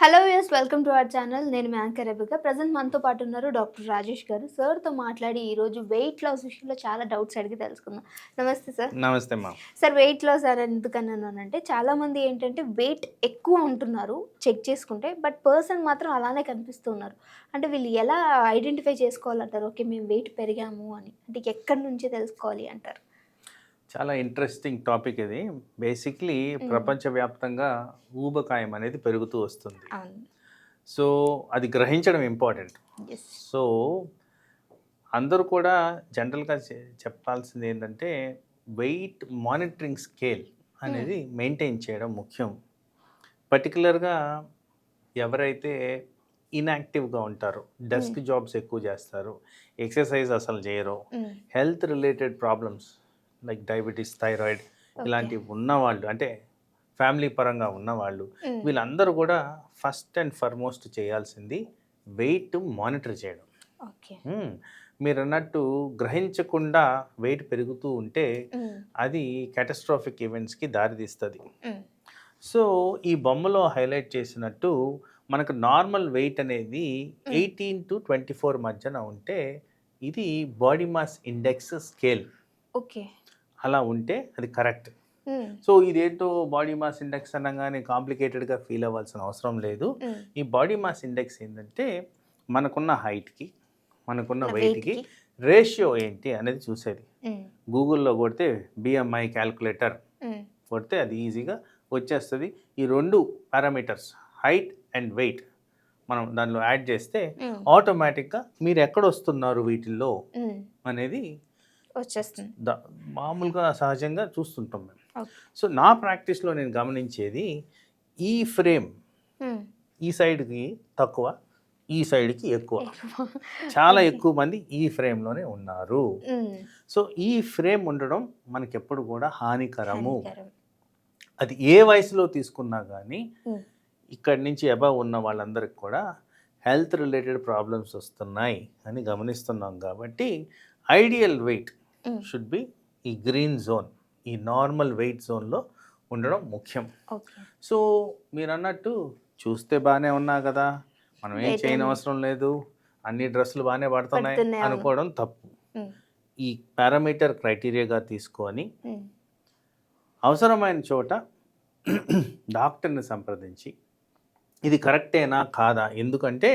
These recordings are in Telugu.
Hello yes welcome to our channel నేను మీ యాంకర్ రెబిక. ప్రజెంట్ మనతో పాటు ఉన్నారు డాక్టర్ రాజేష్ గారు. సార్తో మాట్లాడి ఈరోజు వెయిట్ లాస్ విషయంలో చాలా డౌట్స్ అడిగి తెలుసుకుందాం. నమస్తే సార్ నమస్తే మా సార్ వెయిట్ లాస్ అని ఎందుకన్నానంటే చాలామంది ఏంటంటే వెయిట్ ఎక్కువ ఉంటున్నారు చెక్ చేసుకుంటే బట్ పర్సన్ మాత్రం అలానే కనిపిస్తున్నారు. అంటే వీళ్ళు ఎలా ఐడెంటిఫై చేసుకోవాలంటారు? ఓకే మేము వెయిట్ పెరిగాము అని. అంటే ఎక్కడి నుంచి తెలుసుకోవాలి అంటారు? చాలా ఇంట్రెస్టింగ్ టాపిక్ ఇది. బేసిక్లీ ప్రపంచవ్యాప్తంగా ఊబకాయం అనేది పెరుగుతూ వస్తుంది. సో అది గ్రహించడం ఇంపార్టెంట్ సో అందరూ కూడా జనరల్గా చె- చెప్పాల్సింది ఏంటంటే వెయిట్ మానిటరింగ్ స్కేల్ అనేది మెయింటైన్ చేయడం ముఖ్యం. పర్టికులర్గా ఎవరైతే ఇన్యాక్టివ్గా ఉంటారో డెస్క్ జాబ్స్ ఎక్కువ చేస్తారు ఎక్సర్సైజ్ అసలు చేయరు health related problems like diabetes thyroid ఇలాంటివి ఉన్నవాళ్ళు అంటే ఫ్యామిలీ పరంగా ఉన్నవాళ్ళు వీళ్ళందరూ కూడా ఫస్ట్ అండ్ ఫర్మోస్ట్ చేయాల్సింది వెయిట్ మానిటర్ చేయడం. ఓకే. మీరు అన్నట్టు గ్రహించకుండా వెయిట్ పెరుగుతూ ఉంటే అది క్యాటస్ట్రాఫిక్ ఈవెంట్స్కి దారితీస్తుంది. సో ఈ బొమ్మలో హైలైట్ చేసినట్టు మనకు నార్మల్ వెయిట్ అనేది ఎయిటీన్ టు ట్వంటీ ఫోర్ మధ్యన ఉంటే ఇది body mass index scale. Okay. అలా ఉంటే అది కరెక్ట్. సో ఇదేంటో బాడీ మాస్ ఇండెక్స్ అనగానే కాంప్లికేటెడ్గా ఫీల్ అవ్వాల్సిన అవసరం లేదు. ఈ బాడీ మాస్ ఇండెక్స్ ఏంటంటే మనకున్న హైట్కి మనకున్న వెయిట్కి రేషియో ఏంటి అనేది చూసేది. గూగుల్లో కొడితే బిఎంఐ క్యాల్కులేటర్ కొడితే అది ఈజీగా వచ్చేస్తుంది. ఈ రెండు పారామీటర్స్ హైట్ అండ్ వెయిట్ మనం దానిలో యాడ్ చేస్తే ఆటోమేటిక్గా మీరు ఎక్కడ వస్తున్నారు వీటిల్లో అనేది వచ్చేస్తుంది. మామూలుగా సహజంగా చూస్తుంటాం మేము. సో నా ప్రాక్టీస్లో నేను గమనించేది ఈ ఫ్రేమ్ ఈ సైడ్కి తక్కువ ఈ సైడ్కి ఎక్కువ. చాలా ఎక్కువ మంది ఈ ఫ్రేమ్లోనే ఉన్నారు. సో ఈ ఫ్రేమ్ ఉండడం మనకి ఎప్పుడు కూడా హానికరము. అది ఏ వయసులో తీసుకున్నా కానీ. ఇక్కడి నుంచి అబవ్ ఉన్న వాళ్ళందరికి కూడా హెల్త్ రిలేటెడ్ ప్రాబ్లమ్స్ వస్తున్నాయి అని గమనిస్తున్నాం కాబట్టి ఐడియల్ వెయిట్ షుడ్ బి ఈ గ్రీన్ జోన్ ఈ నార్మల్ వెయిట్ జోన్లో ఉండడం ముఖ్యం. సో మీరు అన్నట్టు చూస్తే బాగానే ఉన్నా కదా మనం ఏం చేయని అవసరం లేదు అన్ని డ్రెస్సులు బాగానే పడుతున్నాయి. అనుకోవడం తప్పు. ఈ పారామీటర్ క్రైటీరియాగా తీసుకొని అవసరమైన చోట డాక్టర్ని సంప్రదించి ఇది కరెక్టేనా కాదా? ఎందుకంటే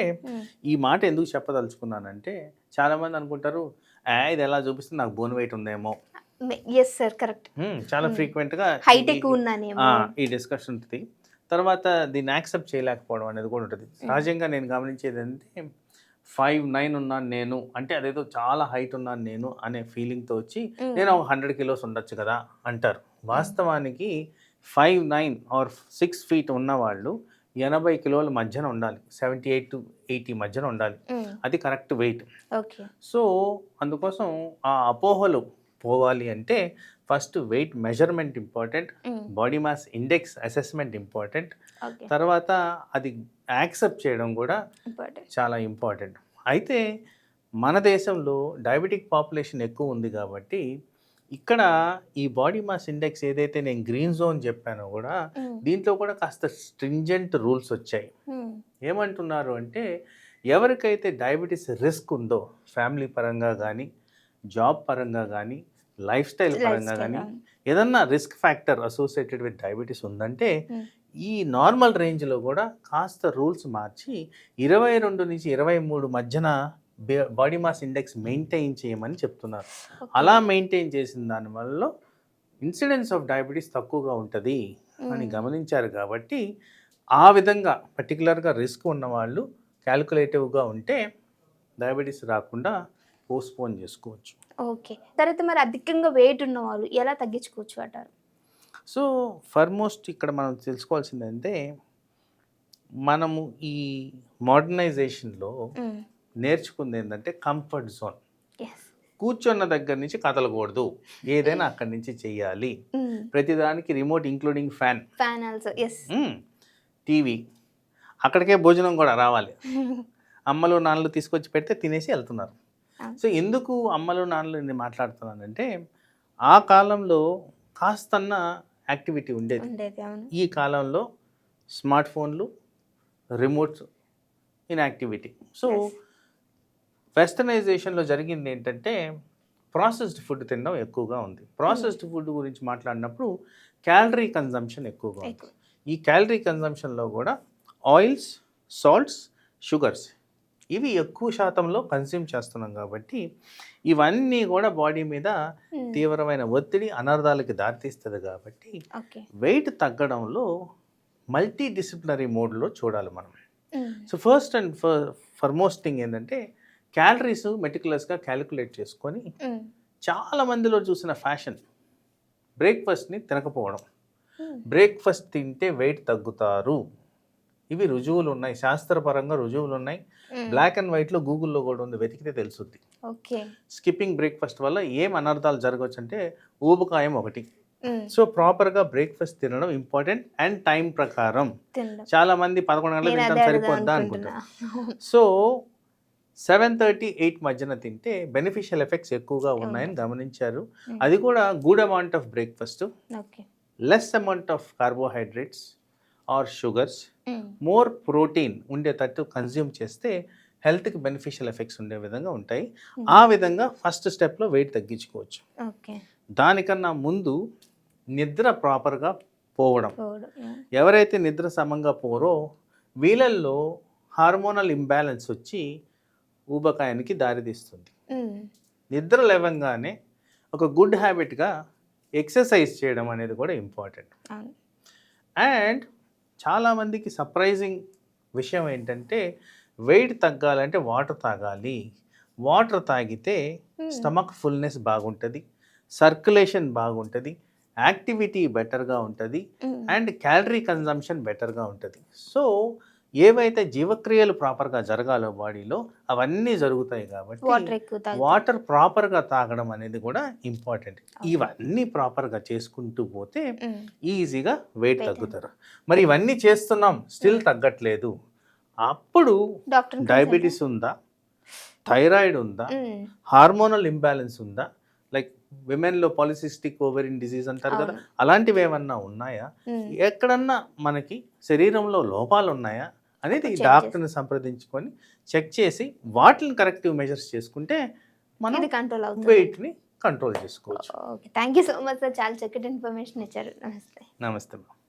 ఈ మాట ఎందుకు చెప్పదలుచుకున్నానంటే చాలామంది అనుకుంటారు "ఆ, ఇది ఎలా చూపిస్తే నాకు బోన్ వెయిట్ ఉందేమో. ఎస్ సార్ కరెక్ట్ చాలా Hmm. ఫ్రీక్వెంట్గా హైట్ ఎక్కువ ఉన్నానేమో ఈ డిస్కషన్ ఉంటుంది తర్వాత దీన్ని యాక్సెప్ట్ చేయలేకపోవడం అనేది కూడా ఉంటుంది. సహజంగా నేను గమనించేది ఏంటంటే ఫైవ్ నైన్ ఉన్నాను నేను అంటే అదేదో చాలా హైట్ ఉన్నాను నేను అనే ఫీలింగ్తో వచ్చి నేను ఒక హండ్రెడ్ కిలోస్ ఉండొచ్చు కదా అంటారు. వాస్తవానికి five nine or six feet ఉన్నవాళ్ళు ఎనభై కిలోల మధ్యన ఉండాలి. సెవెంటీ ఎయిట్ టు ఎయిటీ మధ్యన ఉండాలి. అది కరెక్ట్ వెయిట్. ఓకే. సో అందుకోసం ఆ అపోహలు పోవాలి అంటే first weight measurement important body mass index assessment important. తర్వాత అది యాక్సెప్ట్ చేయడం కూడా చాలా ఇంపార్టెంట్. అయితే మన దేశంలో డయాబెటిక్ పాపులేషన్ ఎక్కువ ఉంది కాబట్టి ఇక్కడ ఈ బాడీ మాస్ ఇండెక్స్ ఏదైతే నేను గ్రీన్ జోన్ చెప్పానో కూడా దీంట్లో కూడా కాస్త స్ట్రింజెంట్ రూల్స్ వచ్చాయి. ఏమంటున్నారు అంటే ఎవరికైతే డయాబెటీస్ రిస్క్ ఉందో ఫ్యామిలీ పరంగా కానీ జాబ్ పరంగా కానీ లైఫ్ స్టైల్ పరంగా కానీ ఏదన్నా risk factor associated with diabetes ఉందంటే. ఈ నార్మల్ రేంజ్లో కూడా కాస్త రూల్స్ మార్చి ఇరవై రెండు నుంచి ఇరవై మూడు మధ్యన బాడీ మాస్ ఇండెక్స్ మెయింటైన్ చేయమని చెప్తున్నారు. అలా మెయింటైన్ చేసిన దానివల్ల ఇన్సిడెన్స్ ఆఫ్ డయాబెటీస్ తక్కువగా ఉంటుంది అని గమనించారు కాబట్టి ఆ విధంగా పర్టికులర్గా రిస్క్ ఉన్నవాళ్ళు క్యాల్కులేటివ్గా ఉంటే డయాబెటీస్ రాకుండా పోస్ట్పోన్ చేసుకోవచ్చు. ఓకే. తర్వాత మరి అధికంగా వెయిట్ ఉన్న వాళ్ళు ఎలా తగ్గించుకోవచ్చు అంటారు? సో ఫర్మోస్ట్ ఇక్కడ మనం తెలుసుకోవాల్సింది అంటే మనము ఈ మోడర్నైజేషన్లో నేర్చుకుంది ఏంటంటే కంఫర్ట్ జోన్ కూర్చున్న దగ్గర నుంచి కదలకూడదు. ఏదైనా అక్కడి నుంచి చెయ్యాలి. ప్రతిదానికి remote including fan fan also yes TV అక్కడికే భోజనం కూడా రావాలి. అమ్మలు నాన్నలు తీసుకొచ్చి పెడితే తినేసి వెళ్తున్నారు. సో ఎందుకు అమ్మలు నాన్నలు నేను మాట్లాడుతున్నానంటే ఆ కాలంలో కాస్తన్న యాక్టివిటీ ఉండేది. ఈ కాలంలో స్మార్ట్ ఫోన్లు రిమోట్ ఇన్యాక్టివిటీ సో Yes. వెస్టర్నైజేషన్లో జరిగింది ఏంటంటే ప్రాసెస్డ్ ఫుడ్ తినడం ఎక్కువగా ఉంది ప్రాసెస్డ్ ఫుడ్ గురించి మాట్లాడినప్పుడు క్యాలరీ కన్జంప్షన్ ఎక్కువగా ఉంది. ఈ క్యాలరీ కన్జంప్షన్లో కూడా ఆయిల్స్ సాల్ట్స్ షుగర్స్ ఇవి ఎక్కువ శాతంలో కన్స్యూమ్ చేస్తున్నాం కాబట్టి ఇవన్నీ కూడా బాడీ మీద మ్మ్. తీవ్రమైన ఒత్తిడి అనర్థాలకి దారితీస్తుంది కాబట్టి వెయిట్ తగ్గడంలో మల్టీ డిసిప్లినరీ మోడ్లో చూడాలి మనం మ్మ్. So first and foremost thing ఏంటంటే క్యాలరీస్ మెటికులస్గా క్యాలిక్యులేట్ చేసుకొని. చాలా మందిలో చూసిన ఫ్యాషన్ బ్రేక్ఫాస్ట్ని తినకపోవడం. బ్రేక్ఫాస్ట్ తింటే వెయిట్ తగ్గుతారు. ఇవి రుజువులు ఉన్నాయి. శాస్త్రపరంగా రుజువులు ఉన్నాయి. బ్లాక్ అండ్ వైట్లో గూగుల్లో కూడా ఉంది. వెతికితే తెలుసుద్ది. ఓకే. స్కిప్పింగ్ బ్రేక్ఫాస్ట్ వల్ల ఏం అనర్థాలు జరగవచ్చు అంటే ఊబకాయం ఒకటి. సో ప్రాపర్గా బ్రేక్ఫాస్ట్ తినడం ఇంపార్టెంట్ అండ్ టైం ప్రకారం. చాలా మంది పదకొండు గంటలకు తింటాం సరిపోద్దా అనుకుంటారు. సో సెవెన్ థర్టీ ఎయిట్ మధ్యన తింటే బెనిఫిషియల్ ఎఫెక్ట్స్ ఎక్కువగా ఉన్నాయని గమనించారు. అది కూడా good amount of breakfast less amount of carbohydrates or sugars. More protein ఉండేటట్టు కన్జ్యూమ్ చేస్తే హెల్త్కి బెనిఫిషియల్ ఎఫెక్ట్స్ ఉండే విధంగా ఉంటాయి. ఆ విధంగా ఫస్ట్ స్టెప్లో వెయిట్ తగ్గించుకోవచ్చు. దానికన్నా ముందు నిద్ర ప్రాపర్గా పోవడం. ఎవరైతే నిద్ర సమంగా పోరో వీళ్ళల్లో హార్మోనల్ ఇంబ్యాలెన్స్ వచ్చి ఊబకాయానికి దారితీస్తుంది. నిద్ర లేవంగానే ఒక గుడ్ హ్యాబిట్గా ఎక్సర్సైజ్ చేయడం అనేది కూడా ఇంపార్టెంట్ అండ్ చాలామందికి సర్ప్రైజింగ్ విషయం ఏంటంటే వెయిట్ తగ్గాలంటే వాటర్ తాగాలి. వాటర్ తాగితే. స్టమక్ ఫుల్నెస్ బాగుంటుంది. సర్క్యులేషన్ బాగుంటుంది. యాక్టివిటీ బెటర్గా ఉంటుంది. అండ్ క్యాలరీ కన్జంప్షన్ బెటర్గా ఉంటుంది. సో ఏవైతే జీవక్రియలు ప్రాపర్గా జరగాలో బాడీలో అవన్నీ జరుగుతాయి కాబట్టి వాటర్ ప్రాపర్గా తాగడం అనేది కూడా ఇంపార్టెంట్. ఇవన్నీ ప్రాపర్గా చేసుకుంటూ పోతే. ఈజీగా వెయిట్ తగ్గుతారు. మరి ఇవన్నీ చేస్తున్నాం స్టిల్ తగ్గట్లేదు. అప్పుడు డయాబెటీస్ ఉందా? థైరాయిడ్ ఉందా? హార్మోనల్ ఇంబ్యాలెన్స్ ఉందా? లైక్ విమెన్లో పాలిసిస్టిక్ ఓవెరిన్ డిసీజ్ అంటారు కదా. అలాంటివి ఏమన్నా ఉన్నాయా? ఎక్కడన్నా మనకి శరీరంలో లోపాలు ఉన్నాయా? అనేది డాక్టర్ని సంప్రదించుకొని చెక్ చేసి వాటిని కరెక్టివ్ మెజర్స్ చేసుకుంటే మనం కంట్రోల్ అవుతుంది. వెయిట్ని కంట్రోల్ చేసుకోవచ్చు. Okay. Thank you so much sir చాలా చక్కటి ఇన్ఫర్మేషన్ ఇచ్చారు. నమస్తే. నమస్తే